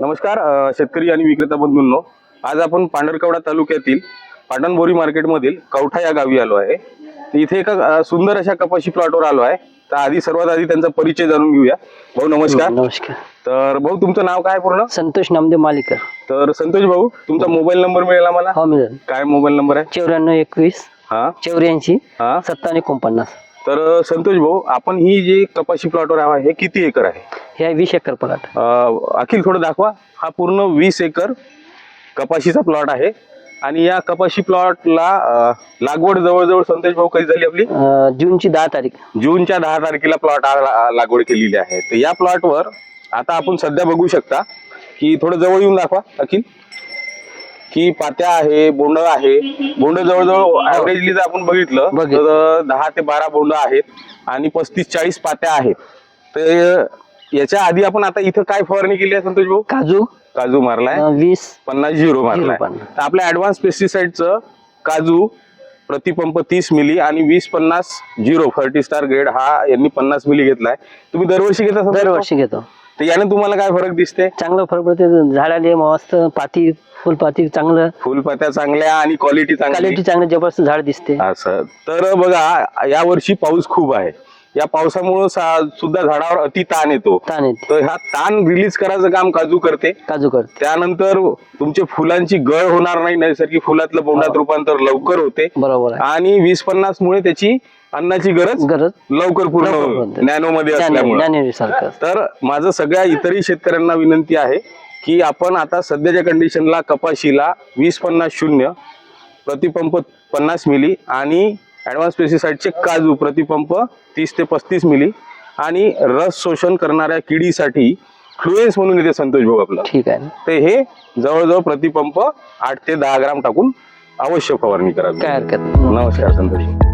नमस्कार शेतकरी आणि विक्रेता बंधूंनो. आज आपण पांढरकवडा तालुक्यातील पाटणबोरी मार्केटमधील कवठा या गावी आलो आहे. तर इथे एका सुंदर अशा कपाशी प्लॉटवर आलो आहे. तर आधी सर्वात आधी त्यांचा परिचय जाणून घेऊया. भाऊ नमस्कार. नमस्कार. तर भाऊ तुमचं नाव काय पूर्ण? संतोष नामदेव मालिकर. तर संतोष भाऊ तुमचा मोबाईल नंबर मिळेल आम्हाला? हो मिळेल. काय मोबाईल नंबर आहे? चौऱ्याण्णव एकवीस हा. चौऱ्याऐंशी हा. सत्तावन्न एकोणपन्नास. तर संतोष भाऊ आपण ही जी कपाशी प्लॉटवर आहे हे किती एकर आहे? हे आहे वीस एकर प्लॉट अखिल थोडं दाखवा. हा पूर्ण वीस एकर कपाशीचा प्लॉट आहे. आणि या कपाशी प्लॉटला लागवड जवळजवळ संतोष भाऊ कधी झाली आपली? जूनची दहा तारीख. जूनच्या दहा तारखेला प्लॉट लागवड केलेली आहे. तर या प्लॉटवर आता आपण सध्या बघू शकता की थोडं जवळ येऊन दाखवा अखिल. की पात्या आहे बोंड आहे. बोंड जवळजवळ ऍव्हरेजली जर आपण बघितलं बघितलं. तर दहा ते बारा बोंड आहेत आणि पस्तीस चाळीस पात्या आहेत. तर याच्या आधी आपण आता इथं काय फवारणी केली आहे संतोष भाऊ? काजू. काजू मारलाय. अं, वीस. पन्नास झिरो मारलाय. पन्नास. तर आपल्या ऍडव्हान्स पेस्टिसाइडचं काजू प्रतिपंप तीस मिली आणि वीस पन्नास झिरो. फर्टी स्टार ग्रेड हा यांनी पन्नास मिली घेतलाय. तुम्ही दरवर्षी घेता संतोष भाऊ? दरवर्षी घेतो. तर याने तुम्हाला काय फरक दिसते चांगलं फरक पडते झाडाले मस्त पाती फुलपाती चांगलं फुलपात्या चांगल्या आणि क्वालिटी चांगली. क्वालिटी चांगलं जबरदस्त झाड दिसते. असं. तर बघा या वर्षी पाऊस खूप आहे. या पावसामुळे सुद्धा झाडावर अति ताण येतो. ताण येते. तर हा ताण रिलीज करायचं काम काजू करते. काजू करते. त्यानंतर तुमच्या फुलांची गळ होणार नाही. नैसर्गिक फुलातलं बोंडात रूपांतर लवकर होते. बरोबर आहे. आणि वीस पन्नास मुळे त्याची अन्नाची गरज गरज लवकर पूर्ण लवकर होते. नॅनो मध्ये असल्यामुळे. ज्ञानेश्वर सारखं तर माझं सगळ्या इतरही शेतकऱ्यांना विनंती आहे की आपण आता सध्याच्या कंडिशनला कपाशीला वीस पन्नास शून्य प्रतिपंप पन्नास मिली आणि ॲडव्हान्स पेस्टिसाइडचे काजू प्रतिपंप तीस ते पस्तीस मिली आणि रस शोषण करणाऱ्या किडीसाठी फ्लुएन्स म्हणून येते संतोष भाऊ आपला. ठीक आहे. ते हे जवळजवळ प्रतिपंप आठ ते दहा ग्राम टाकून अवश्य फवारणी करावी काय हरकत नाही. नमस्कार संतोष.